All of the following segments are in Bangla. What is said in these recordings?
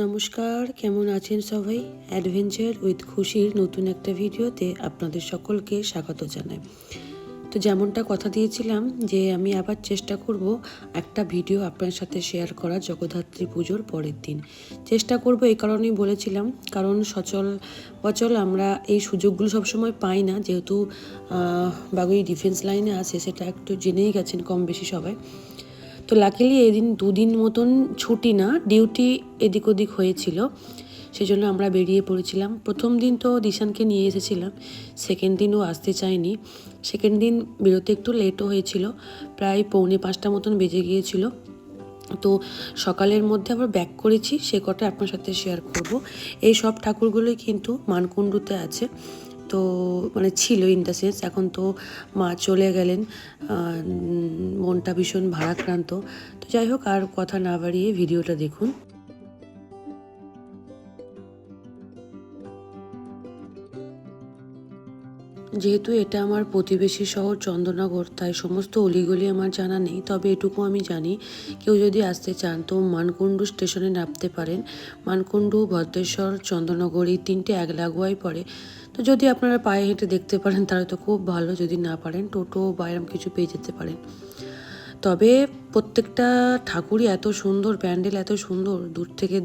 নমস্কার, কেমন আছেন সবাই? অ্যাডভেঞ্চার উইথ খুশির নতুন একটা ভিডিওতে আপনাদের সকলকে স্বাগত জানাই। তো যেমনটা কথা দিয়েছিলাম যে আমি আবার চেষ্টা করব একটা ভিডিও আপনার সাথে শেয়ার করা জগদ্ধাত্রী পুজোর পরের দিন। চেষ্টা করব এই কারণেই বলেছিলাম, কারণ সচল বচল আমরা এই সুযোগগুলো সবসময় পাই না, যেহেতু বাগুই ডিফেন্স লাইনে আছে, সেটা একটু জেনেই গেছেন কম বেশি সবাই। তো লাকিলি এদিন দুদিন মতন ছুটি না ডিউটি এদিক ওদিক হয়েছিল। সেই জন্য আমরা বেরিয়ে পড়েছিলাম। প্রথম দিন তো দিশানকে নিয়ে এসেছিলাম সেকেন্ড দিনও আসতে চায়নি সেকেন্ড দিন বেরোতে একটু লেটও হয়েছিল, প্রায় পৌনে পাঁচটা মতন বেজে গিয়েছিল। তো সকালের মধ্যে আবার ব্যাক করেছি, সে কটা আপনার সাথে শেয়ার করব। এই সব ঠাকুরগুলোই কিন্তু মানকুণ্ডুতে আছে। তো মানে ছিল ইন দ্য সেন্স এখন তো মা চলে গেলেন মনটা ভীষণ ভারাক্রান্ত। তো যাই হোক, আর কথা না বাড়িয়ে ভিডিওটা দেখুন। যেহেতু এটা আমার প্রতিবেশী শহর চন্দ্রনগর তাই সমস্ত অলিগলি আমার জানা নেই। তবে এটুকু আমি জানি, কেউ যদি আসতে চান তো মানকুণ্ডু স্টেশনে নামতে পারেন। মানকুণ্ডু, ভদ্রেশ্বর, চন্দননগর এই তিনটে এক লাগোয়াই পড়ে। তো যদি আপনারা পায়ে হেঁটে দেখতে পারেন, তাহলে তো খুব ভালো। যদি না পারেন, টোটো বা এরম কিছু পেয়ে যেতে পারেন। তবে প্রত্যেকটা ঠাকুরই এত সুন্দর, প্যান্ডেল এত সুন্দর, দূর থেকে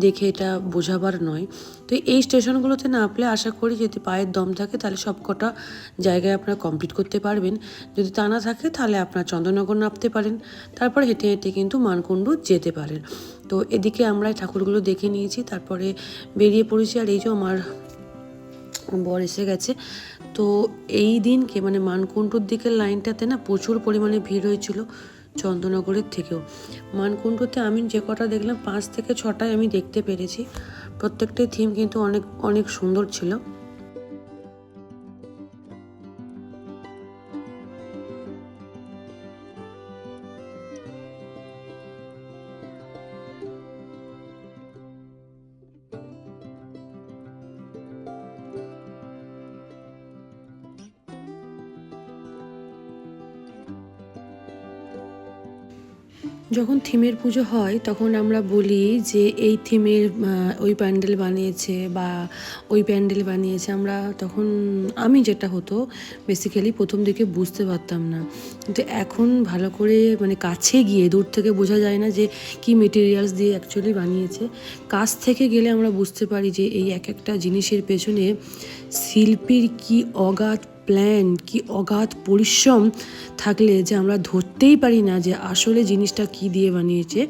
দেখে এটা বোঝাবার নয়। তো এই স্টেশনগুলোতে নামলে আশা করি যদি পায়ের দম থাকে তাহলে সব কটা জায়গায় আপনারা কমপ্লিট করতে পারবেন। যদি তা না থাকে তাহলে আপনার চন্দ্রনগর নামতে পারেন, তারপর হেঁটে হেঁটে কিন্তু মানকুণ্ডু যেতে পারেন। তো এদিকে আমরা ঠাকুরগুলো দেখে নিয়েছি, তারপরে বেরিয়ে পড়েছি আর এই যে আমার বর এসে গেছে। তো এই দিনকে মানে মানকুণ্ডুর দিকের লাইনটাতে না প্রচুর পরিমাণে ভিড় হয়েছিল চন্দ্রনগরের থেকেও। মানকুণ্ডুতে আমি যে কটা দেখলাম, পাঁচ থেকে ছটায় আমি দেখতে পেরেছি। প্রত্যেকটাই থিম কিন্তু অনেক অনেক সুন্দর ছিল। যখন থিমের পুজো হয়, তখন আমরা বলি যে এই থিমের ওই প্যান্ডেল বানিয়েছে বা ওই প্যান্ডেল বানিয়েছে। আমরা তখন, আমি যেটা হতো বেসিক্যালি প্রথম দিকে বুঝতে পারতাম না। কিন্তু এখন ভালো করে মানে কাছে গিয়ে, দূর থেকে বোঝা যায় না যে কি মেটেরিয়ালস দিয়ে অ্যাকচুয়ালি বানিয়েছে। কাছ থেকে গেলে আমরা বুঝতে পারি যে এই এক একটা জিনিসের পেছনে শিল্পীর কি অগাধ প্ল্যান, কি অগাধ পরিশ্রম থাকলে যে আমরা ধরতেই পারি না যে আসলে জিনিসটা কি দিয়ে বানিয়েছে।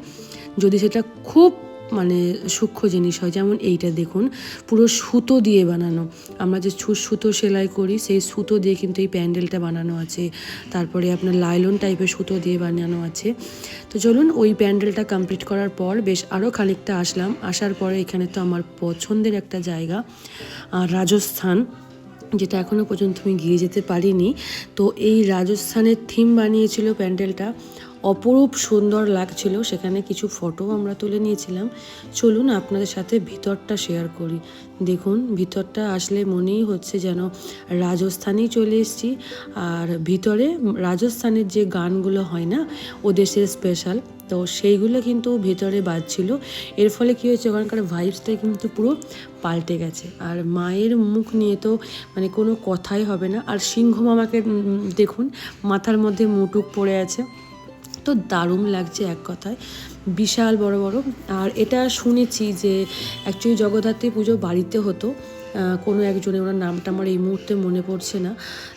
যদি সেটা খুব মানে সূক্ষ্ম জিনিস হয়, যেমন এইটা দেখুন, পুরো সুতো দিয়ে বানানো। আমরা যে সুতো সেলাই করি, সেই সুতো দিয়ে কিন্তু এই প্যান্ডেলটা বানানো আছে। তারপরে আপনার লাইলন টাইপের সুতো দিয়ে বানানো আছে। তো চলুন, ওই প্যান্ডেলটা কমপ্লিট করার পর বেশ আরও খানিকটা আসলাম। আসার পরে এখানে তো আমার পছন্দের একটা জায়গা রাজস্থান। যেটা এখনও পর্যন্ত আমি গিয়ে যেতে পারিনি। তো এই রাজস্থানের থিম বানিয়েছিল প্যান্ডেলটা। অপরূপ সুন্দর লাগছিল। সেখানে কিছু ফটো আমরা তুলে নিয়েছিলাম। চলুন আপনাদের সাথে ভিতরটা শেয়ার করি। দেখুন, ভিতরটা আসলে মনেই হচ্ছে যেন রাজস্থানেই চলে এসেছি। আর ভিতরে রাজস্থানের যে গানগুলো হয় না ও দেশের স্পেশাল তো সেইগুলো কিন্তু ভেতরে বাজছিল। এর ফলে কী হয়েছে, ওখানকার ভাইবসটা কিন্তু পুরো পাল্টে গেছে। আর মায়ের মুখ নিয়ে তো মানে কোনো কথাই হবে না। আর সিংহ মামাকে দেখুন, মাথার মধ্যে মুটুক পড়ে আছে। তো দারুণ লাগছে এক কথায়। বিশাল বড় বড়। আর এটা শুনেছি যে অ্যাকচুয়ালি জগদ্ধাত্রী পুজো বাড়িতে হতো। কোনো একজনের, ওনার নামটা আমার এই মুহূর্তে মনে পড়ছে না।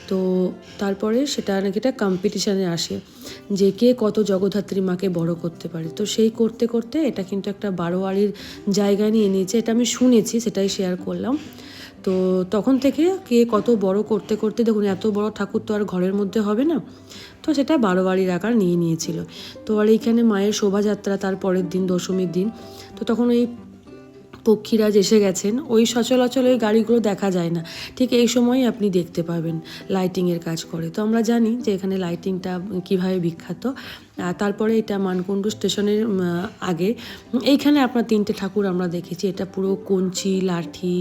তো তারপরে সেটা নাকি এটা কম্পিটিশানে আসে যে কে কত জগদ্ধাত্রী মাকে বড় করতে পারে। তো সেই করতে করতে এটা কিন্তু একটা বারোয়ারির জায়গা নিয়ে নিয়েছে। এটা আমি শুনেছি, সেটাই শেয়ার করলাম। তো তখন থেকে কে কত বড় করতে করতে দেখুন, এত বড় ঠাকুর তো আর ঘরের মধ্যে হবে না। তো সেটা বারো বাড়ির আকার নিয়ে নিয়েছিল। তো আর এইখানে মায়ের শোভাযাত্রা, তার পরের দিন, দশমীর দিন। তো তখন ওই পক্ষীরাজ এসে গেছেন। ওই সচলাচল ওই গাড়িগুলো দেখা যায় না। ঠিক এই সময়ই আপনি দেখতে পাবেন লাইটিংয়ের কাজ করে। তো আমরা জানি যে এখানে লাইটিংটা কীভাবে বিখ্যাত। তারপরে এটা মানকুণ্ডু স্টেশনের আগে। এইখানে আপনার তিনটে ঠাকুর আমরা দেখেছি। এটা পুরো কঞ্চি, লাঠি,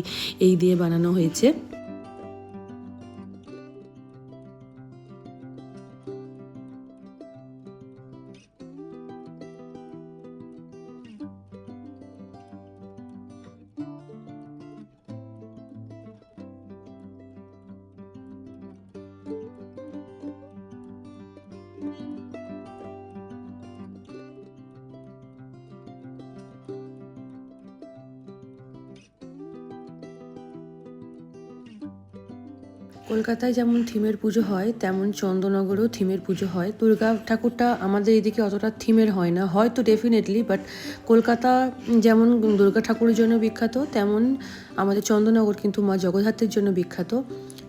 এই দিয়ে বানানো হয়েছে। কলকাতায় যেমন থিমের পুজো হয়, তেমন চন্দননগরেও থিমের পুজো হয়। দুর্গা ঠাকুরটা আমাদের এদিকে অতটা থিমের হয় না। হয়তো ডেফিনেটলি বাট কলকাতা যেমন দুর্গা ঠাকুরের জন্য বিখ্যাত, তেমন আমাদের চন্দননগর কিন্তু মা জগদ্ধাত্রীর জন্য বিখ্যাত।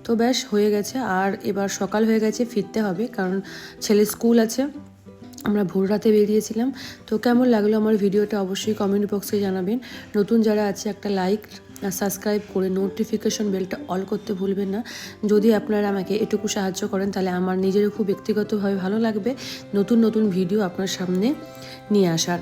তো ব্যাস, হয়ে গেছে। আর এবার সকাল হয়ে গেছে, ফিরতে হবে, কারণ ছেলে স্কুল আছে। আমরা ভোর রাতে বেরিয়েছিলাম। তো কেমন লাগল আমার ভিডিওটা অবশ্যই কমেন্ট বক্সে জানাবেন। নতুন যারা আছে, একটা লাইক সাবস্ক্রাইব করে নোটিফিকেশন বেলটা অল করতে ভুলবেন না। যদি আপনারা আমাকে এটুকু সাহায্য করেন, তাহলে আমার নিজেরও খুব ব্যক্তিগতভাবে ভালো লাগবে। নতুন নতুন ভিডিও আপনার সামনে নিয়ে আসার।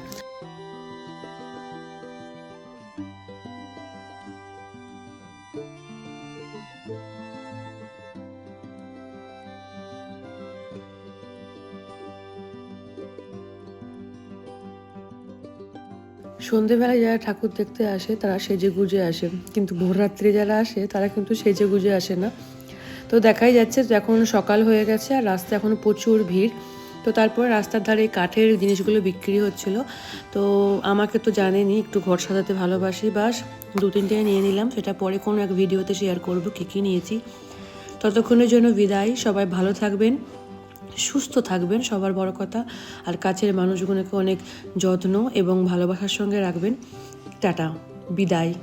সন্ধেবেলায় যারা ঠাকুর দেখতে আসে, তারা সেজে গুজে আসে। কিন্তু ভোররাত্রে যারা আসে, তারা কিন্তু সেজে গুজে আসে না। তো দেখাই যাচ্ছে এখন সকাল হয়ে গেছে আর রাস্তা এখন প্রচুর ভিড়। তো তারপর রাস্তার ধারে কাঠের জিনিসগুলো বিক্রি হচ্ছিল। তো আমাকে তো জানেনি, একটু ঘর সাজাতে ভালোবাসি, বাস দু তিনটে নিয়ে নিলাম। সেটা পরে কোনো এক ভিডিওতে শেয়ার করব, কী কী নিয়েছি। ততক্ষণের জন্য বিদায়, সবাই ভালো থাকবেন। সুস্থ থাকবেন, সবার বড় কথা। আর কাছের মানুষগুলোকে অনেক যত্ন এবং ভালোবাসার সঙ্গে রাখবেন। টাটা, বিদায়।